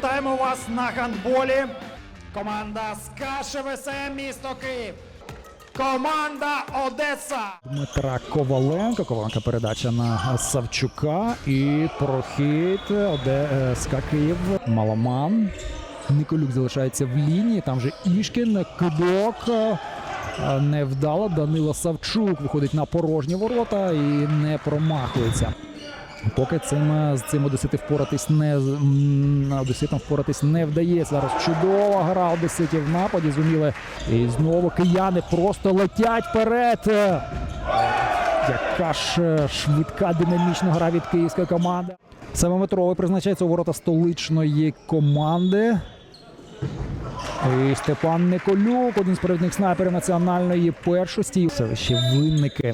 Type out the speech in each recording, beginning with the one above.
Вітаємо вас на гандболі. Команда СКА ШВСМ місто Київ. Команда Одеса. Дмитра Коваленко. Коваленко передача на Савчука. І прохід Оде е, Київ. Маломан. Николюк залишається в лінії. Там же Ішкін, кидок. е, Невдало. Данило Савчук виходить на порожні ворота і не промахується. Поки цим е, з цим одесити впоратись не одеситам впоратись не вдається. Зараз чудова гра одеситів в нападі. Зуміли. І знову кияни просто летять вперед. Яка ж е, швидка динамічна гра від київської команди. Семиметровий призначається у ворота столичної команди. І Степан Николюк, один з провідних снайперів національної першості. Селище Винники.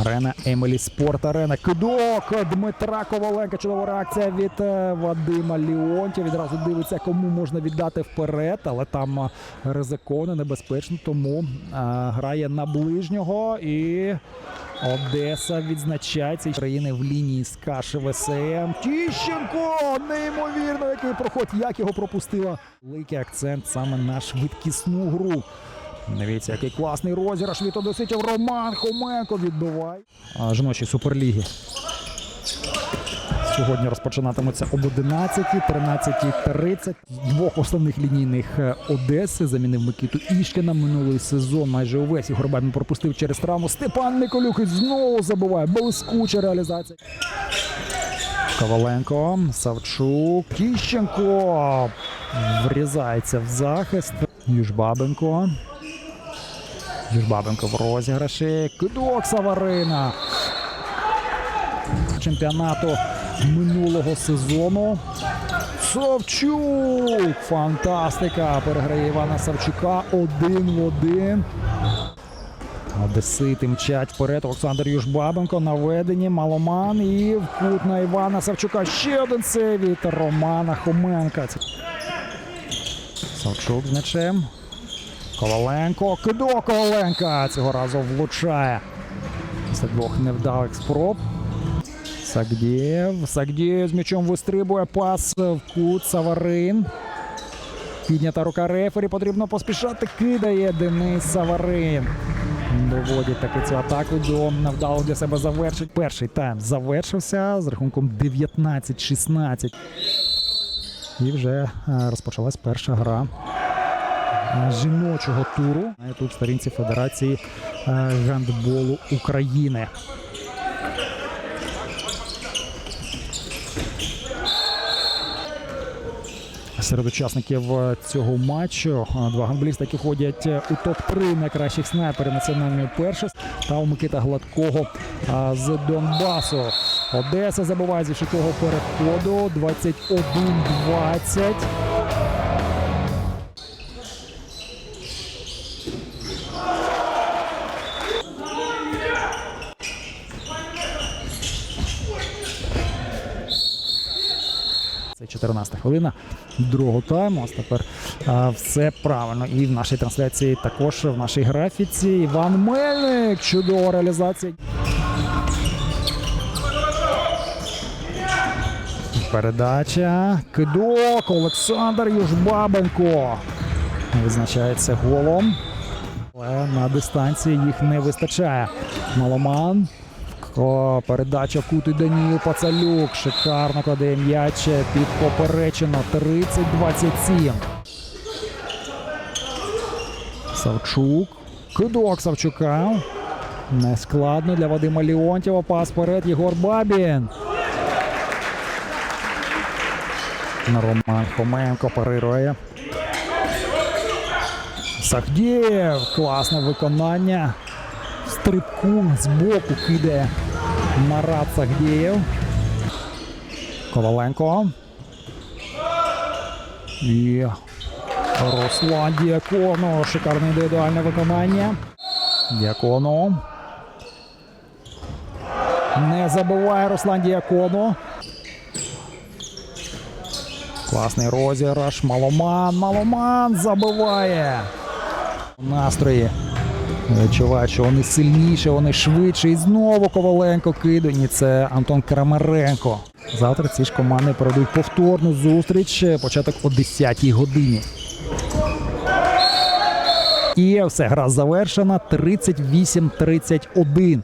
Арена Емелі Спорт Арена. Кидок Дмитра Коваленка. Чудова реакція від е, Вадима Ліонтія. Відразу дивиться, кому можна віддати вперед, але там е, ризиковано, небезпечно, тому е, грає на ближнього і. Одеса відзначається країни в лінії з каші ВСМ. Тіщенко! Неймовірно, який проход, як його пропустила. Великий акцент саме на швидкісну гру. Дивіться, який класний розіграш від одеситів. Роман Хоменко відбиває. Жіночі суперліги. Сьогодні розпочинатимуться об 11, 13.30. Двох основних лінійних е, Одеси замінив Микиту Ішкіна. Минулий сезон майже увесь Ігор Бабін пропустив через травму. Степан Николюк знову забиває. Блискуча реалізація. Коваленко, Савчук, Тіщенко врізається в захист. Южбабенко. Южбабенко в розіграші. Кидок Саварина. Чемпіонату минулого сезону. Савчук! Фантастика! Переграє Івана Савчука один в один. Одесити мчать вперед. Олександр Южбабенко на веденні. Маломан і в кут на Івана Савчука. Ще один сейв від Романа Хоменка. Савчук з м'ячем. Коваленко. Кидок Коваленка. Цього разу влучає. Після двох невдалих спроб. Сагдєєв. Сагдєєв з м'ячом вистрибує пас в кут. Саварин. Піднята рука рефері. Потрібно поспішати. Кидає Денис Саварин. Доводять таки цю атаку до невдалого для себе завершить. Перший тайм завершився з рахунком 19-16. І вже розпочалась перша гра жіночого туру. Тут в сторінці Федерації е, гандболу України. Серед учасників е, цього матчу е, два гандболіста, які входять е, у топ-3 найкращих снайперів національної першості, та у Микита Гладкого з Донбасу. Одеса забуває зі швидкого переходу 21-20. Це 14 хвилина другого тайму. Ось тепер а, все правильно. І в нашій трансляції також в нашій графіці Іван Мельник. Чудова реалізація. Передача. Кидок. Олександр Южбабенко. Визначається голом. Але на дистанції їх не вистачає. Маломан. О, передача в кут Даніл Пацалюк. Шикарно кладе м'яч під поперечину. 30-27. Савчук. Кидок Савчука. Нескладно для Вадима Леонтьєва. Пас вперед. Єгор Бабін. Роман Хоменко парирує. Сахдєєв. Класне виконання. В стрибку з боку кидає Марат Сахдєєв. Коваленко. І Руслан Діаконо. Шикарне індивідуальне виконання. Діаконо. Не забиває Руслан Діаконо. Класний розіграш. Маломан. Маломан забиває. Настрої. Відчувають, що вони сильніші, вони швидші. І знову Коваленко кидані. Це Антон Крамаренко. Завтра ці ж команди проведуть повторну зустріч. Початок о 10-й годині. І все, гра завершена. 38-31.